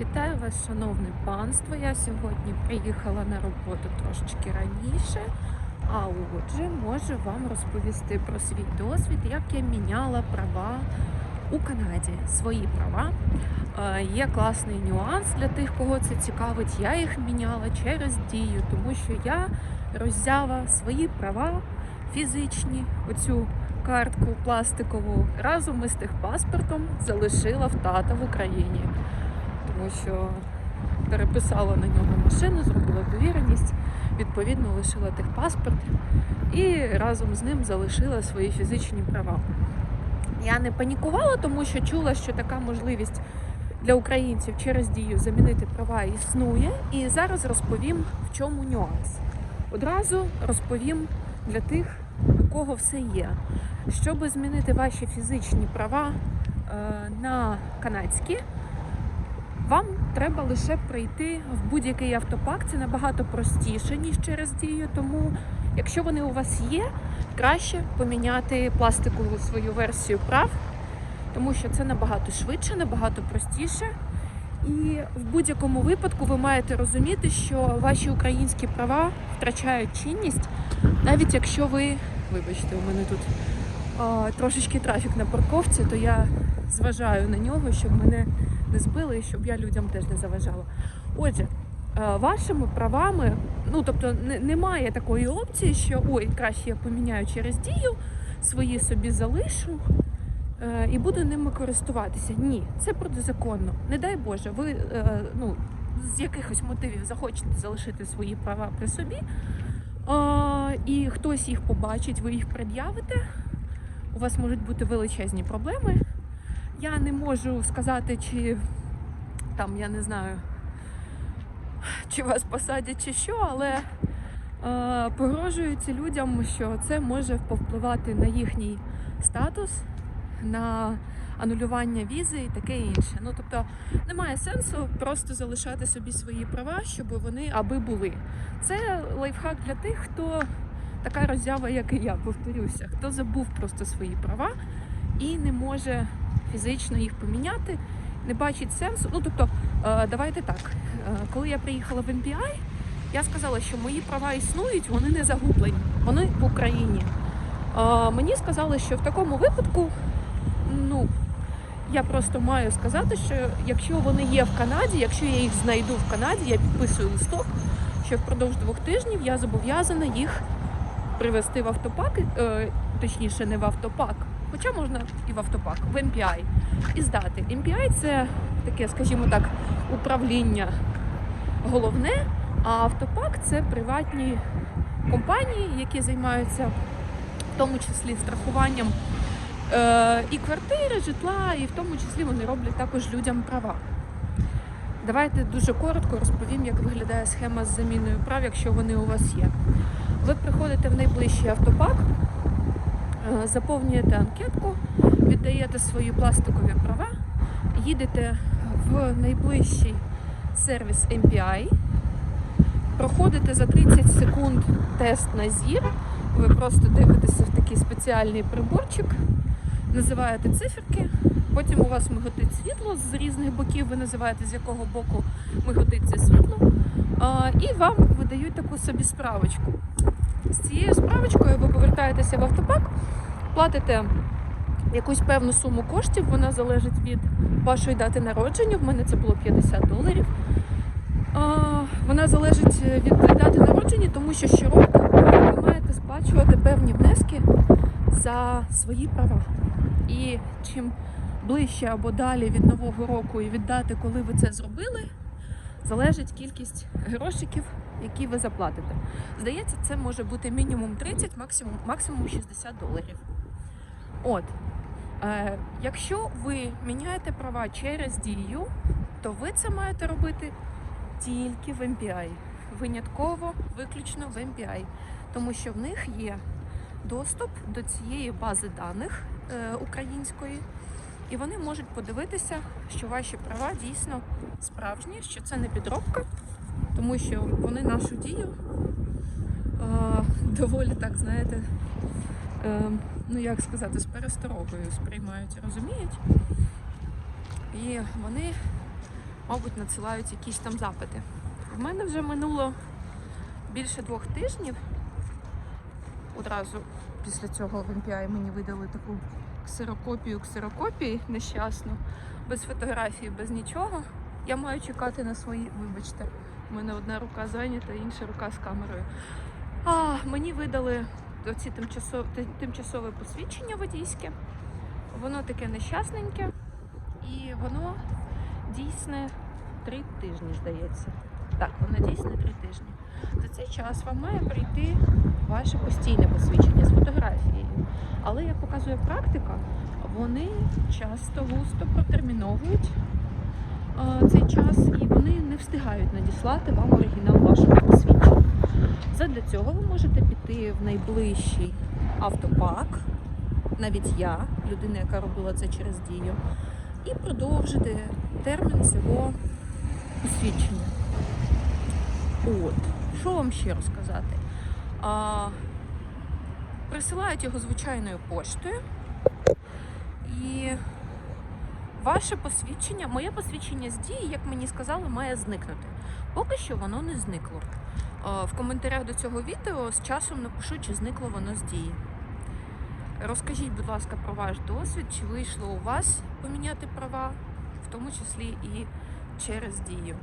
Вітаю вас, шановне панство. Я сьогодні приїхала на роботу трошечки раніше, а отже, можу вам розповісти про свій досвід, як я міняла права у Канаді. Свої права. Е, Є класний нюанс для тих, кого це цікавить. Я їх міняла через дію, тому що я роззяла свої права фізичні, оцю картку пластикову разом із техпаспортом залишила в тата в Україні тому що переписала на нього машину, зробила довіреність, відповідно лишила техпаспорт і разом з ним залишила свої фізичні права. Я не панікувала, тому що чула, що така можливість для українців через дію замінити права існує. І зараз розповім, в чому нюанс. Одразу розповім для тих, у кого все є. Щоб змінити ваші фізичні права е, на канадські, вам треба лише прийти в будь-який автопак. Це набагато простіше, ніж через дію. Тому, якщо вони у вас є, краще поміняти пластикову свою версію прав, тому що це набагато швидше, набагато простіше. І в будь-якому випадку ви маєте розуміти, що ваші українські права втрачають чинність, навіть якщо ви, вибачте, у мене тут трошечки трафік на парковці, то я зважаю на нього, щоб мене не збили і щоб я людям теж не заважала. Отже, е, вашими правами, ну тобто немає такої опції, що ой, краще я поміняю через дію, свої собі залишу е, і буду ними користуватися. Ні, це протизаконно. Не дай Боже, ви е, ну, з якихось мотивів захочете залишити свої права при собі, і хтось їх побачить, ви їх пред'явите. У вас можуть бути величезні проблеми. Я не можу сказати, чи там, я не знаю, чи вас посадять, чи що, але е, погрожується людям, що це може повпливати на їхній статус, на анулювання візи і таке інше. Ну тобто немає сенсу просто залишати собі свої права, щоб вони аби були. Це лайфхак для тих, хто така роззява, як і я, повторюся, хто забув просто свої права і не може фізично їх поміняти, не бачить сенсу. Ну тобто, е, давайте так. Е, Коли я приїхала в MPI, я сказала, що мої права існують, вони не загублені, вони в Україні. Е, Мені сказали, що в такому випадку, ну я просто маю сказати, що якщо вони є в Канаді, якщо я їх знайду в Канаді, я підписую листок, що впродовж двох тижнів я зобов'язана їх привезти в автопак, е, точніше, не в автопак, хоча можна і в автопак, в MPI, і здати. MPI це таке, скажімо так, управління головне, а автопак це приватні компанії, які займаються в тому числі страхуванням е, і квартири, житла, і в тому числі вони роблять також людям права. Давайте дуже коротко розповім, як виглядає схема з заміною прав, якщо вони у вас є. Ви приходите в найближчий автопак, е, заповнюєте анкетку, віддаєте свої пластикові права, їдете в найближчий сервіс MPI, проходите за 30 секунд тест на зір. Ви просто дивитеся в такий спеціальний приборчик, називаєте циферки, потім у вас миготить світло з різних боків, ви називаєте з якого боку миготить це світло, і вам видають таку собі справочку. З цією справочкою ви повертаєтеся в автопак, платите якусь певну суму коштів, вона залежить від вашої дати народження. В мене це було 50 доларів. Вона залежить від дати народження, тому що щороку ви маєте сплачувати певні внески за свої права. І чим ближче або далі від нового року і від дати, коли ви це зробили, залежить кількість грошиків, які ви заплатите. Здається, це може бути мінімум 30, максимум, максимум 60 доларів. От. Е, якщо ви міняєте права через дію, то ви це маєте робити тільки в MPI. Винятково, виключно в MPI. Тому що в них є доступ до цієї бази даних е, української, і вони можуть подивитися, що ваші права дійсно справжні, що це не підробка, тому що вони нашу дію е, доволі так, знаєте, е, ну як сказати, з пересторогою сприймають розуміють. І вони мабуть, надсилають якісь там запити. В мене вже минуло більше двох тижнів. Одразу після цього в MPI мені видали таку ксерокопію ксерокопії нещасну, без фотографії, без нічого. Я маю чекати на свої, вибачте, у мене одна рука зайнята, інша рука з камерою. А, мені видали оці тимчасове, тимчасове посвідчення водійське. Воно таке нещасненьке і воно дійсне три тижні, здається. Так, воно дійсне три тижні. За цей час вам має прийти ваше постійне посвідчення з фотографією. Але як показує практика, вони часто густо протерміновують цей час і вони не встигають надіслати вам оригінал вашого посвідчення. Задля цього ви можете піти в найближчий автопак, навіть я, людина, яка робила це через дію, і продовжити термін цього посвідчення. От, що вам ще розказати? А, присилають його звичайною поштою. І ваше посвідчення, моє посвідчення з дії, як мені сказали, має зникнути. Поки що воно не зникло. А, В коментарях до цього відео з часом напишу, чи зникло воно з дії. Розкажіть, будь ласка, про ваш досвід, чи вийшло у вас поміняти права, в тому числі і через дію.